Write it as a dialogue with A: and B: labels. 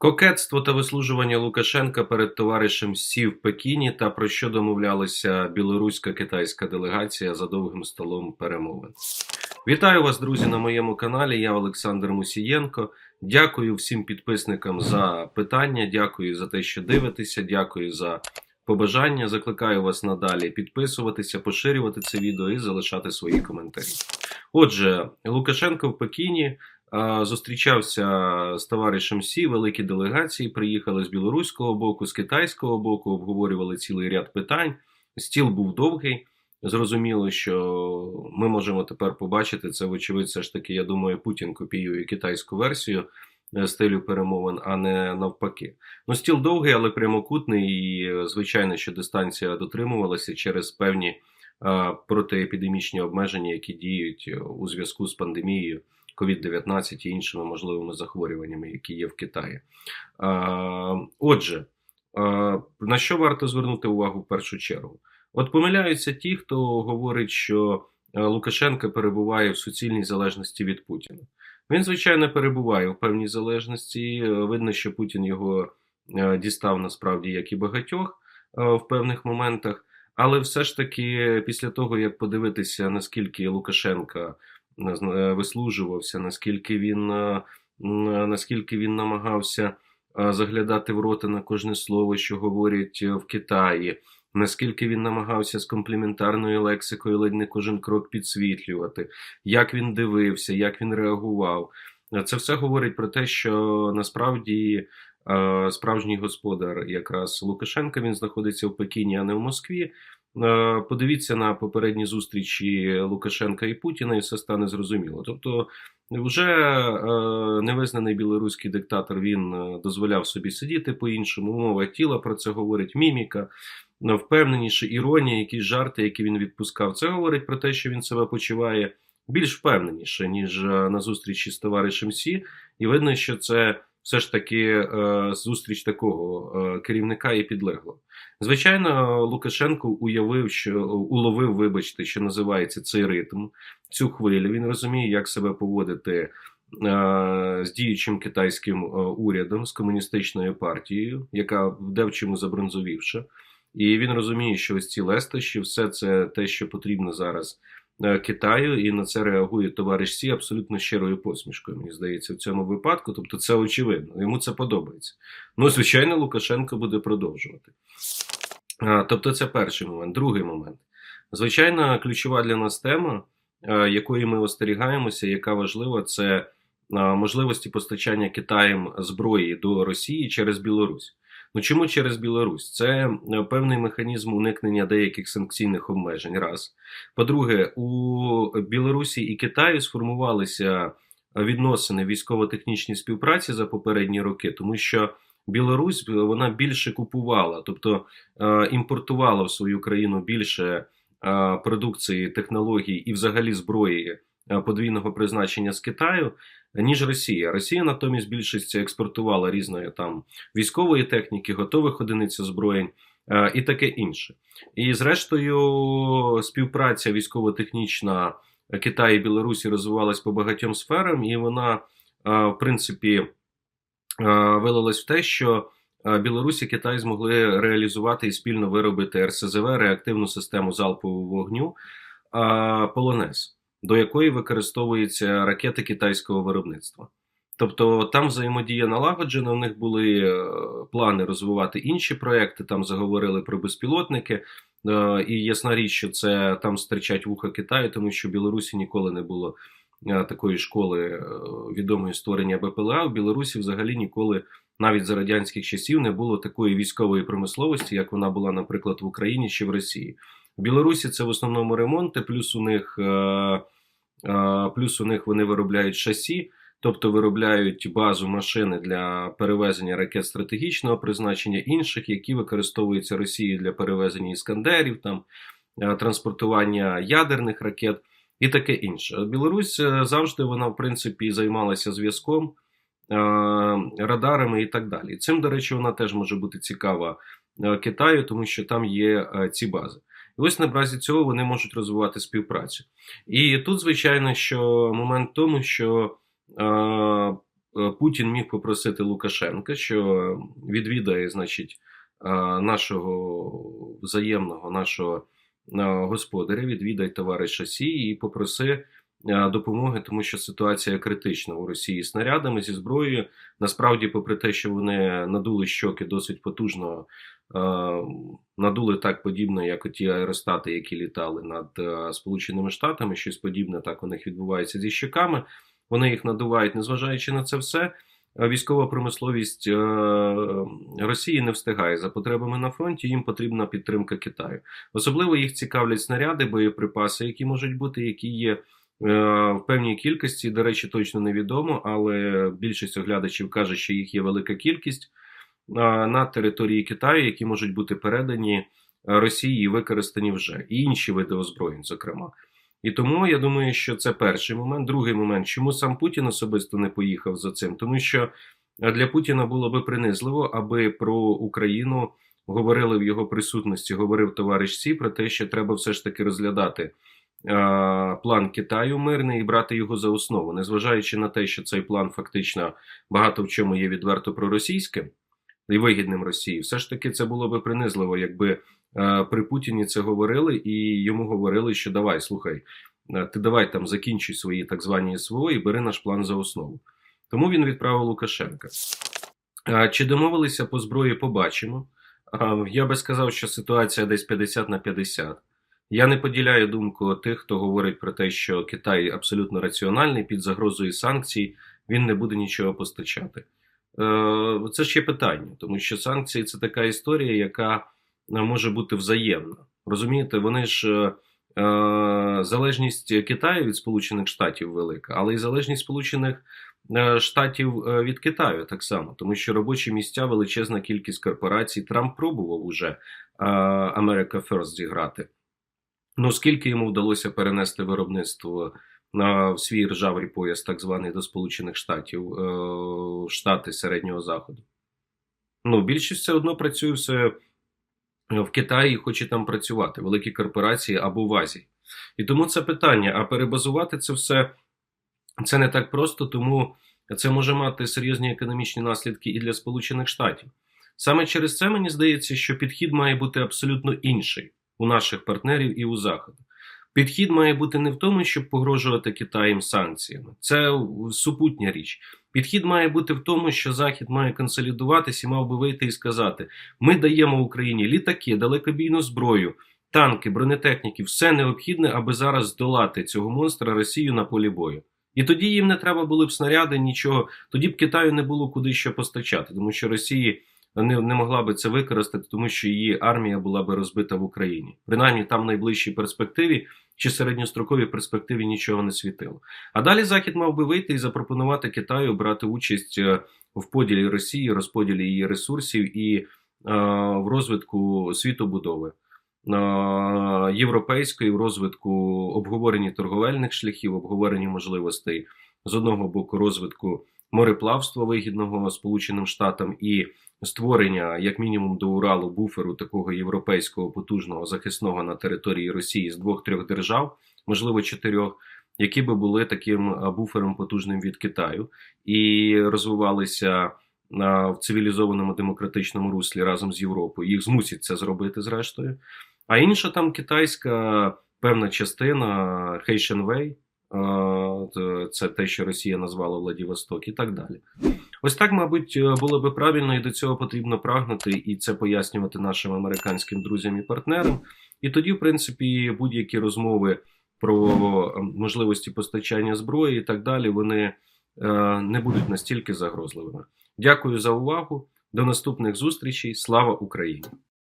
A: Кокетство та вислужування Лукашенка перед товаришем Сі в Пекіні та про що домовлялася білоруська китайська делегація за довгим столом перемовин. Вітаю вас, друзі, на моєму каналі. Я Олександр Мусієнко. Дякую всім підписникам за питання. Дякую за те, що дивитеся. Дякую за побажання. Закликаю вас надалі підписуватися, поширювати це відео і залишати свої коментарі. Отже, Лукашенко в Пекіні. Зустрічався з товаришем Сі, великі делегації. Приїхали з білоруського боку, з китайського боку, обговорювали цілий ряд питань. Стіл був довгий. Зрозуміло, що ми можемо тепер побачити це, вочевидь, все ж таки, я думаю, Путін копіює китайську версію е, стилю перемовин, а не навпаки. Ну, стіл довгий, але прямокутний, і звичайно, що дистанція дотримувалася через певні протиепідемічні обмеження, які діють у зв'язку з пандемією. COVID-19 і іншими можливими захворюваннями, які є в Китаї. Отже, на що варто звернути увагу в першу чергу? От помиляються ті, хто говорить, що е, Лукашенко перебуває в суцільній залежності від Путіна. Він, звичайно, перебуває в певній залежності. Е, Видно, що Путін його е, дістав насправді, як і багатьох в певних моментах. Але все ж таки, після того, як подивитися, наскільки Лукашенка вислужувався, наскільки він е, наскільки він намагався е, заглядати в рота на кожне слово, що говорять в Китаї, наскільки він намагався з компліментарною лексикою ледь не кожен крок підсвітлювати, як він дивився, як він реагував. Це все говорить про те, що насправді справжній господар, якраз Лукашенка, він знаходиться в Пекіні, а не в Москві. Е, подивіться на попередні зустрічі Лукашенка і Путіна, і все стане зрозуміло. Тобто, вже е, невизнаний білоруський диктатор він е, дозволяв собі сидіти по-іншому. Мова тіла про це говорить міміка, впевненіше, іронія, якісь жарти, які він відпускав. Це говорить про те, що він себе почуває більш впевненіше, ніж на зустрічі з товаришем Сі, і видно, що це все ж таки е, зустріч такого е, керівника і підлегло. Звичайно, Лукашенко уявив, що уловив, вибачте, що називається цей ритм, цю хвилю. Він розуміє, як себе поводити. Е, з діючим китайським урядом, з комуністичною партією, яка вдевчому забронзовівша, і він розуміє, що ось ці лестощі, все це те, що потрібно зараз Китаю, і на це реагує товариш Сі абсолютно щирою посмішкою. Мені здається, в цьому випадку. Тобто, це очевидно. Йому це подобається. Ну, звичайно, Лукашенко буде продовжувати. Тобто, це перший момент. Другий момент. Звичайно, ключова для нас тема, е, якої ми остерігаємося, яка важлива, це е, можливості постачання Китаєм зброї до Росії через Білорусь. Ну чому через Білорусь? Це е, певний механізм уникнення деяких санкційних обмежень. Раз по-друге, у Білорусі і Китаї сформувалися відносини військово-технічній співпраці за попередні роки, тому що Білорусь вона більше купувала, тобто е, імпортувала в свою країну більше е, продукції, технологій і, взагалі, зброї подвійного призначення з Китаю ніж Росія. Росія натомість більшість експортувала різної там військової техніки, готових одиниць озброєнь е, і таке інше. І зрештою, співпраця військово-технічна Китаю і Білорусі розвивалась по багатьом сферам, і вона, е, в принципі, е, вилилась в те, що Білорусь і Китай змогли реалізувати і спільно виробити РСЗВ реактивну систему залпового вогню Полонез до якої використовуються ракети китайського виробництва. Тобто там взаємодія налагоджена, у них були е, плани розвивати інші проекти, там заговорили про безпілотники. Е, і ясна річ, що це там стричать вуха Китаю, тому що в Білорусі ніколи не було е, такої школи відомої створення БПЛА. В Білорусі взагалі ніколи, навіть за радянських часів, не було такої військової промисловості, як вона була, наприклад, в Україні чи в Росії. В Білорусі це в основному ремонти, плюс у них плюс у них вони виробляють шасі, тобто виробляють базу машини для перевезення ракет стратегічного призначення інших, які використовуються Росією для перевезення іскандерів, там е, транспортування ядерних ракет і таке інше. Білорусь завжди вона в принципі займалася зв'язком. Радарами і так далі. Цим, до речі, вона теж може бути цікава Китаю, тому що там є ці бази. І ось на базі цього вони можуть розвивати співпрацю. І тут, звичайно, що момент в тому, що е, е, Путін міг попросити Лукашенка, що відвідає, значить, е, нашого взаємного нашого е, господаря, відвідай товариша Сі і попроси е, допомоги, тому що ситуація критична у Росії снарядами зі зброєю. Насправді, попри те, що вони надули щоки досить потужно, надули так подібно, як оті аеростати, які літали над е, Сполученими Штатами, щось подібне так у них відбувається зі щоками. Вони їх надувають, незважаючи на це все. е, Військова промисловість е, Росії не встигає за потребами на фронті. Їм потрібна підтримка Китаю. Особливо їх цікавлять снаряди, боєприпаси, які можуть бути, які є е, в певній кількості. До речі, точно невідомо, але більшість оглядачів каже, що їх є велика кількість е, на території Китаю, які можуть бути передані е, Росії і використані вже і інші види озброєнь, зокрема. І тому я думаю, що це перший момент. Другий момент, чому сам Путін особисто не поїхав за цим? Тому що е, для Путіна було би принизливо, аби про Україну говорили в його присутності, говорив товариш Сі про те, що треба все ж таки розглядати е, план Китаю мирний і брати його за основу, незважаючи на те, що цей план фактично багато в чому є відверто проросійським і вигідним Росії, все ж таки це було би принизливо, якби е, при Путіні це говорили і йому говорили, що давай, слухай, е, ти давай там закінчуй свої так звані СВО і бери наш план за основу. Тому він відправив Лукашенка. Е, Чи домовилися по зброї, побачимо. Я би сказав, що ситуація десь 50 на 50. Я не поділяю думку тих, хто говорить про те, що Китай абсолютно раціональний під загрозою санкцій, він не буде нічого постачати. Е, Це ще питання, тому що санкції це така історія, яка е, може бути взаємна. Розумієте, вони ж е, залежність Китаю від Сполучених Штатів велика, але і залежність Сполучених Штатів від Китаю так само, тому що робочі місця, величезна кількість корпорацій. Трамп пробував уже America First зіграти. Ну скільки йому вдалося перенести виробництво на свій ржавий пояс, так званий до Сполучених Штатів, е, Штати Середнього Заходу? Ну, більшість все одно працює все в Китаї хоче там працювати, великі корпорації або в Азії. І тому це питання. А перебазувати це все це не так просто, тому це може мати серйозні економічні наслідки і для Сполучених Штатів. Саме через це мені здається, що підхід має бути абсолютно інший у наших партнерів і у Заходу. Підхід має бути не в тому, щоб погрожувати Китаєм санкціями. Це супутня річ. Підхід має бути в тому, що Захід має консолідуватись і мав би вийти і сказати: ми даємо Україні літаки, далекобійну зброю, танки, бронетехніки, все необхідне, аби зараз здолати цього монстра Росію на полі бою. І тоді їм не треба були б снаряди, нічого. Тоді б Китаю не було куди що постачати, тому що Росії не, не могла би це використати, тому що її армія була би розбита в Україні. Принаймні там в найближчій перспективі чи середньостроковій перспективі нічого не світило. А далі Захід мав би вийти і запропонувати Китаю брати участь е, в поділі Росії, розподілі її ресурсів і е, в розвитку світобудови. е, Європейської в розвитку обговоренні торговельних шляхів, обговоренні можливостей з одного боку розвитку мореплавства вигідного Сполученим Штатам і створення, як мінімум, до Уралу буферу такого європейського потужного захисного на території Росії з двох-трьох держав, можливо, чотирьох, які би були таким буфером потужним від Китаю і розвивалися в цивілізованому демократичному руслі разом з Європою. Їх змусять це зробити зрештою. А інша там китайська певна частина Хейшенвей, це те, що Росія назвала Владивосток, і так далі. Ось так, мабуть, е, було би правильно, і до цього потрібно прагнути, і це пояснювати нашим американським друзям і партнерам. І тоді, в принципі, будь-які розмови про е, можливості постачання зброї і так далі, вони е, не будуть настільки загрозливими. Дякую за увагу. До наступних зустрічей. Слава Україні!